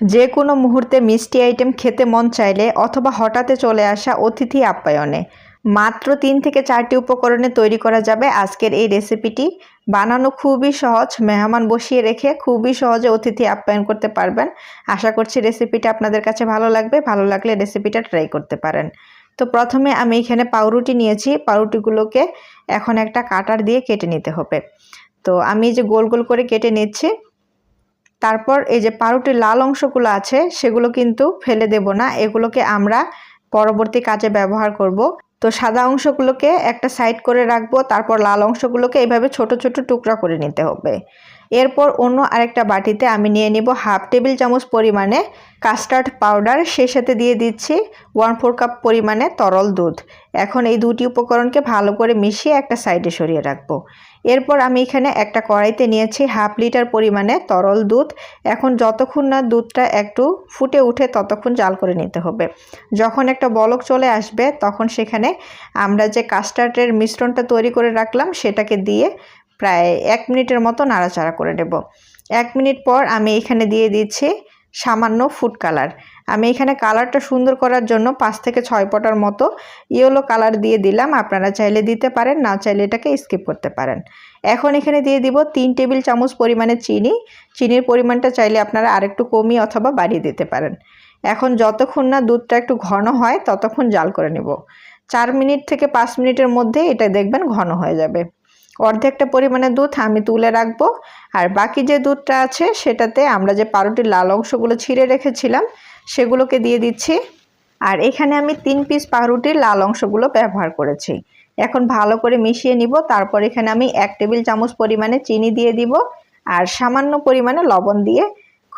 যে কোনো মুহূর্তে মিষ্টি আইটেম খেতে মন চাইলে অথবা হঠাৎ চলে আসা অতিথি আপ্যায়নে। মাত্র তিন থেকে চারটি উপকরণে তৈরি করা যাবে আজকের এই রেসিপিটি। বানানো খুবই সহজ, মেহমান বসিয়ে রেখে খুবই সহজে অতিথি আপ্যায়ন করতে পারবেন। আশা করছি রেসিপিটা আপনাদের কাছে ভালো লাগবে, ভালো লাগলে রেসিপিটা ট্রাই করতে পারেন। তো প্রথমে আমি এখানে পাউরুটি নিয়েছি। পাউরুটিগুলোকে এখন একটা কাটার দিয়ে কেটে নিতে হবে। তো আমি যে গোল গোল করে কেটে নিচ্ছি তারপর এই যে পাউরুটির লাল অংশগুলো আছে, সেগুলো কিন্তু ফেলে দেব না। এগুলোকে আমরা পরবর্তী কাজে ব্যবহার করব। তো সাদা অংশগুলোকে একটা সাইড করে রাখব, তারপর লাল অংশগুলোকে এইভাবে ছোট ছোট টুকরা করে নিতে হবে। এরপর অন্য আরেকটা বাটিতে আমি নিয়ে নিব হাফ টেবিল চামচ পরিমাণে কাস্টার্ড পাউডার। সে সাথে দিয়ে দিচ্ছি ওয়ান ফোর কাপ পরিমাণে তরল দুধ। এখন এই দুটি উপকরণকে ভালো করে মিশিয়ে একটা সাইডে সরিয়ে রাখব। এরপর আমি এখানে একটা কড়াইতে নিয়েছি হাফ লিটার পরিমাণে তরল দুধ। এখন যতক্ষণ না দুধটা একটু ফুটে উঠে ততক্ষণ জাল করে নিতে হবে। যখন একটা বলক চলে আসবে তখন সেখানে আমরা যে কাস্টার্ডের মিশ্রণটা তৈরি করে রাখলাম সেটাকে দিয়ে প্রায় এক মিনিটের মতো নাড়াচাড়া করে নেব। এক মিনিট পর আমি এখানে দিয়ে দিচ্ছি সামান্য ফুড কালার আমি এখানে কালারটা সুন্দর করার জন্য পাঁচ থেকে ছয় পটার মতো ইয়েলো কালার দিয়ে দিলাম। আপনারা চাইলে দিতে পারেন, না চাইলে এটাকে স্কিপ করতে পারেন। এখন এখানে দিয়ে দিব তিন টেবিল চামচ পরিমাণে চিনি। চিনির পরিমাণটা চাইলে আপনারা আরেকটু কমিয়ে অথবা বাড়িয়ে দিতে পারেন। এখন যতক্ষণ না দুধটা একটু ঘন হয়, ততক্ষণ জাল করে নেব। চার মিনিট থেকে পাঁচ মিনিটের মধ্যে এটা দেখবেন ঘন হয়ে যাবে। অর্ধেকটা পরিমাণে দুধ আমি তুলে রাখব। আর বাকি যে দুধটা আছে, সেটাতে আমরা যে পাউরুটির লাল অংশগুলো ছিঁড়ে রেখেছিলাম, সেগুলোকে দিয়ে দিচ্ছি। আর এখানে আমি তিন পিস পাউরুটির লাল অংশগুলো ব্যবহার করেছি। এখন ভালো করে মিশিয়ে নিব। তারপর এখানে আমি এক টেবিল চামচ পরিমাণে চিনি দিয়ে দিব। আর সামান্য পরিমাণে লবণ দিয়ে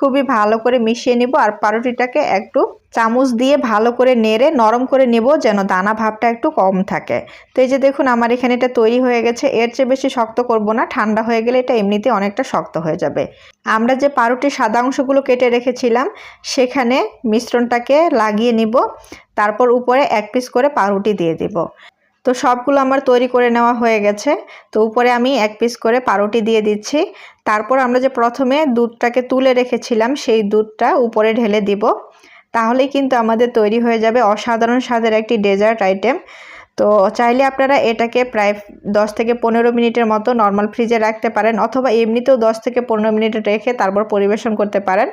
খুবই ভালো করে মিশিয়ে নিব আর পাউরুটিটাকে একটু চামচ দিয়ে ভালো করে নেড়ে, নরম করে নেব যেন দানা ভাবটা একটু কম থাকে। তো এই যে দেখুন আমার এখানে এটা তৈরি হয়ে গেছে। এর চেয়ে বেশি শক্ত করব না, ঠান্ডা হয়ে গেলে এটা এমনিতে অনেকটা শক্ত হয়ে যাবে। আমরা যে পাউরুটির সাদা অংশগুলো কেটে রেখেছিলাম, সেখানে মিশ্রণটাকে লাগিয়ে নিব। তারপর উপরে এক পিস করে পাউরুটি দিয়ে দিব। তো সবগুলো আমার তৈরি করে নেওয়া হয়ে গেছে। তো উপরে আমি এক পিস করে পাউরুটি দিয়ে দিচ্ছি। তারপর আমরা যে প্রথমে দুধটাকে তুলে রেখেছিলাম, সেই দুধটা উপরে ঢেলে দিব। তাহলেই কিন্তু আমাদের তৈরি হয়ে যাবে অসাধারণ স্বাদের একটি ডেজার্ট আইটেম তো চাইলে আপনারা এটাকে প্রায় দশ থেকে পনেরো মিনিটের মতো নর্মাল ফ্রিজে রাখতে পারেন অথবা এমনিতেও দশ থেকে পনেরো মিনিট রেখে তারপর পরিবেশন করতে পারেন।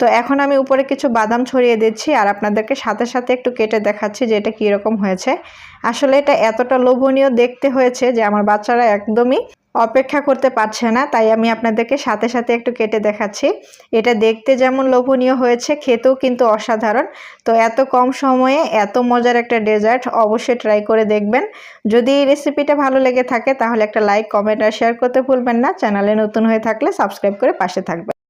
তো এখন আমি উপরে কিছু বাদাম ছড়িয়ে দিচ্ছি আর আপনাদেরকে সাথে সাথে একটু কেটে দেখাচ্ছি যে এটা কীরকম হয়েছে। আসলে এটা এতটা লোভনীয় দেখতে হয়েছে যে আমার বাচ্চারা একদমই অপেক্ষা করতে পারছে না, তাই আমি আপনাদেরকে সাথে সাথে একটু কেটে দেখাচ্ছি। এটা দেখতে যেমন লোভনীয় হয়েছে, খেতেও কিন্তু অসাধারণ। তো এত কম সময়ে এত মজার একটা ডেজার্ট অবশ্যই ট্রাই করে দেখবেন। যদি এই রেসিপিটা ভালো লেগে থাকে, তাহলে একটা লাইক, কমেন্ট আর শেয়ার করতে ভুলবেন না। চ্যানেলে নতুন হয়ে থাকলে সাবস্ক্রাইব করে পাশে থাকবেন।